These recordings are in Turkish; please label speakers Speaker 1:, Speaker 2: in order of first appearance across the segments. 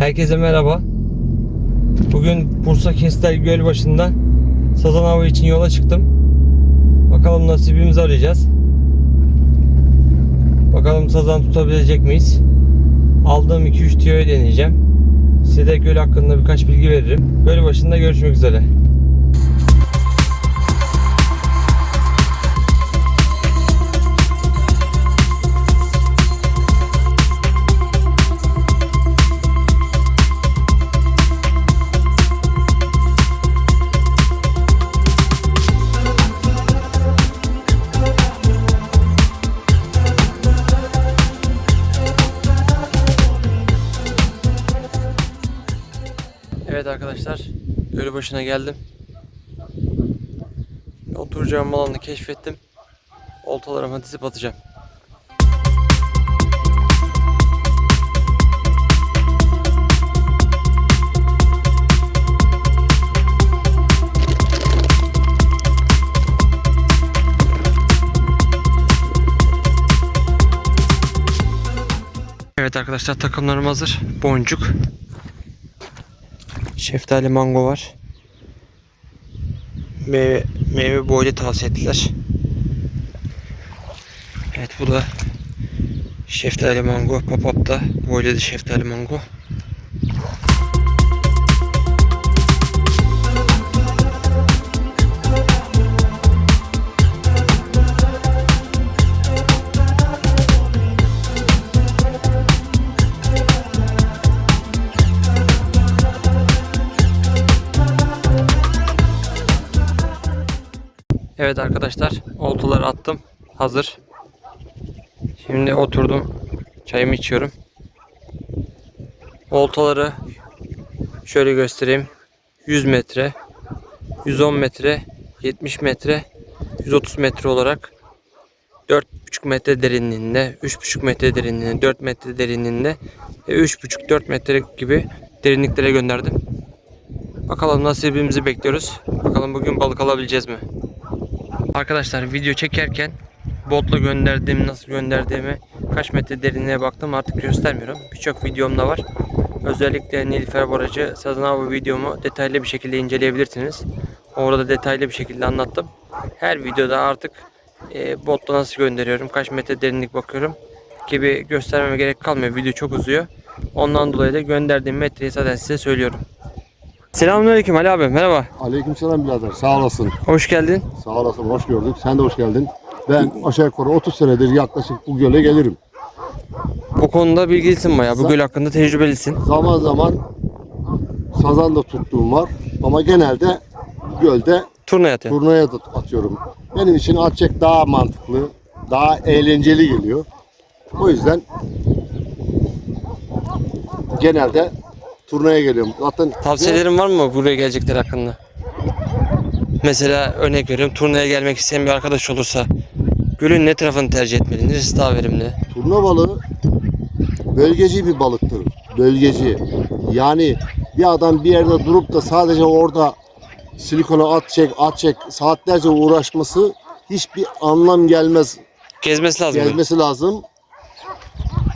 Speaker 1: Herkese merhaba. Bugün Bursa Kestel Gölbaşı'nda sazan avı için yola çıktım. Bakalım nasibimizi arayacağız. Bakalım sazan tutabilecek miyiz? Aldığım 2-3 tüyoyu deneyeceğim. Size de göl hakkında birkaç bilgi veririm. Göl başında görüşmek üzere. Evet arkadaşlar, göl başına geldim. Oturacağım alanı keşfettim. Oltalarıma dizip atacağım. Evet arkadaşlar takımlarım hazır. Boncuk, Şeftali mango var. Meyve, meyve boylu tavsiye ettiler. Evet bu da şeftali mango. Pop-up da boylu şeftali mango. Evet arkadaşlar oltaları attım. Hazır. Şimdi oturdum. Çayımı içiyorum. Oltaları şöyle göstereyim. 100 metre, 110 metre, 70 metre, 130 metre olarak 4,5 metre derinliğinde, 3,5 metre derinliğinde, 4 metre derinliğinde ve 3,5-4 metre gibi derinliklere gönderdim. Bakalım nasibimizi bekliyoruz. Bakalım bugün balık alabileceğiz mi? Arkadaşlar video çekerken botla gönderdiğim nasıl gönderdiğimi kaç metre derinliğe baktım artık göstermiyorum. Birçok videomda var. Özellikle Nilüfer Barajı sazan avı videomu detaylı bir şekilde inceleyebilirsiniz. Orada detaylı bir şekilde anlattım. Her videoda artık e, botla nasıl gönderiyorum, kaç metre derinlik bakıyorum gibi göstermeme gerek kalmıyor. Video çok uzuyor. Ondan dolayı da gönderdiğim metreyi zaten size söylüyorum. Selamünaleyküm Ali abi merhaba.
Speaker 2: Aleykümselam birader. Sağ olasın.
Speaker 1: Hoş geldin.
Speaker 2: Sağ olasın. Hoş gördük. Sen de hoş geldin. Ben aşağı yukarı 30 senedir yaklaşık bu göle gelirim.
Speaker 1: O konuda bilgilisin bayağı. Bu göl hakkında tecrübelisin.
Speaker 2: Zaman zaman sazan da tuttuğum var. Ama genelde gölde
Speaker 1: Turna yatıyor.
Speaker 2: turnaya da atıyorum. Benim için atçek daha mantıklı, daha eğlenceli geliyor. O yüzden genelde turnaya geliyorum. Zaten
Speaker 1: Tavsiyelerin var mı buraya gelecekler hakkında? Mesela örnek veriyorum turnaya gelmek isteyen bir arkadaş olursa gölün ne tarafını tercih etmeli? Neresi daha verimli?
Speaker 2: Turna balığı bölgeci bir balıktır. Bölgeci. Yani bir adam bir yerde durup da sadece orada silikona at çek at çek saatlerce uğraşması hiçbir anlam gelmez.
Speaker 1: Gezmesi lazım. böyle.
Speaker 2: Gelmesi lazım.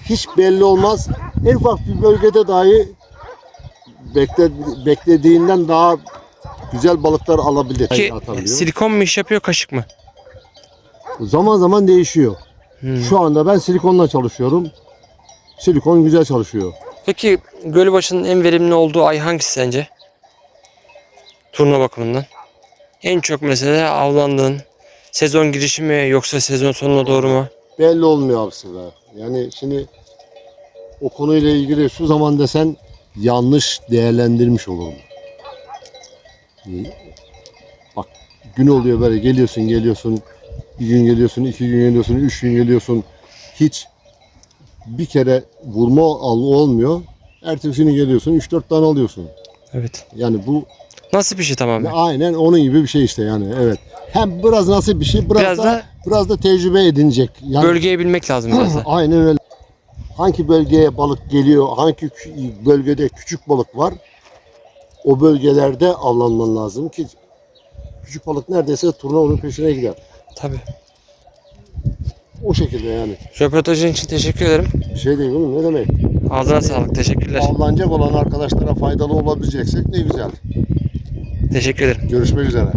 Speaker 2: Hiç belli olmaz. En ufak bir bölgede dahi bekle, beklediğinden daha güzel balıklar alabilir.
Speaker 1: Ki silikon mu iş yapıyor kaşık mı?
Speaker 2: Zaman zaman değişiyor.
Speaker 1: Hmm.
Speaker 2: Şu anda ben silikonla çalışıyorum. Silikon güzel çalışıyor.
Speaker 1: Peki göl başının en verimli olduğu ay hangisi sence? Turna bakımından. En çok mesela avlandığın sezon girişi mi yoksa sezon sonuna doğru mu?
Speaker 2: belli olmuyor be. Yani şimdi o konuyla ilgili şu zaman desen yanlış değerlendirmiş olurum. Bak gün oluyor böyle geliyorsun geliyorsun bir gün geliyorsun iki gün geliyorsun üç gün geliyorsun hiç bir kere vurma al olmuyor. Ertesi günü geliyorsun 3-4 tane alıyorsun.
Speaker 1: Evet.
Speaker 2: Yani bu
Speaker 1: Nasıl bir şey tamamen?
Speaker 2: aynen onun gibi bir şey işte yani evet. Hem biraz nasıl bir şey biraz,
Speaker 1: Biraz
Speaker 2: da,
Speaker 1: da-
Speaker 2: biraz da tecrübe edinecek. Yani
Speaker 1: Bölgeyi bilmek lazım biraz da.
Speaker 2: Aynen öyle. Hangi bölgeye balık geliyor, hangi bölgede küçük balık var, o bölgelerde avlanman lazım ki küçük balık neredeyse turna onun peşine gider.
Speaker 1: Tabii.
Speaker 2: O şekilde yani.
Speaker 1: Röportajın için teşekkür ederim.
Speaker 2: Bir şey değil oğlum ne demek.
Speaker 1: Ağzına sağlık. Teşekkürler.
Speaker 2: Avlanacak olan arkadaşlara faydalı olabileceksek ne güzel.
Speaker 1: Teşekkür ederim.
Speaker 2: Görüşmek üzere.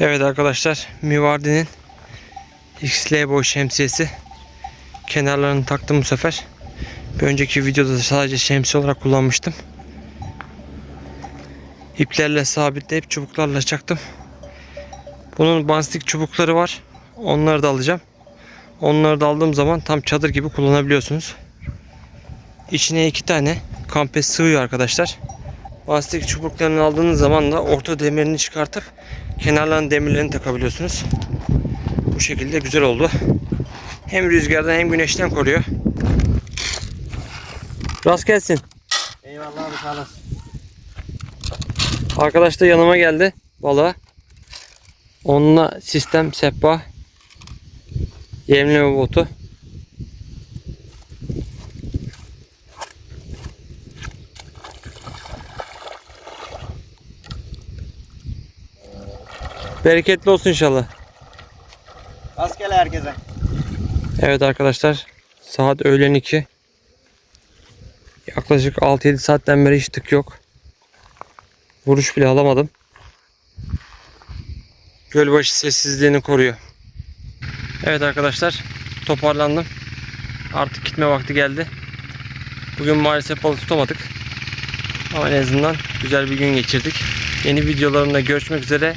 Speaker 1: Evet arkadaşlar Mivardi'nin XL boy şemsiyesi kenarlarını taktım bu sefer. Bir önceki videoda da sadece şemsiye olarak kullanmıştım. İplerle sabitleyip çubuklarla çaktım. Bunun bastik çubukları var. Onları da alacağım. Onları da aldığım zaman tam çadır gibi kullanabiliyorsunuz. İçine iki tane kampes sığıyor arkadaşlar. Bastik çubuklarını aldığınız zaman da orta demirini çıkartıp kenarların demirlerini takabiliyorsunuz. Bu şekilde güzel oldu. Hem rüzgardan hem güneşten koruyor. Rast gelsin.
Speaker 3: Eyvallah abi sağ olasın.
Speaker 1: Arkadaş da yanıma geldi balığa. Onunla sistem sehpa yemleme botu. Bereketli olsun inşallah.
Speaker 3: Rastgele herkese.
Speaker 1: Evet arkadaşlar saat öğlen 2. Yaklaşık 6-7 saatten beri hiç tık yok. Vuruş bile alamadım. Gölbaşı sessizliğini koruyor. Evet arkadaşlar toparlandım. Artık gitme vakti geldi. Bugün maalesef balık tutamadık. Ama en azından güzel bir gün geçirdik. Yeni videolarımda görüşmek üzere.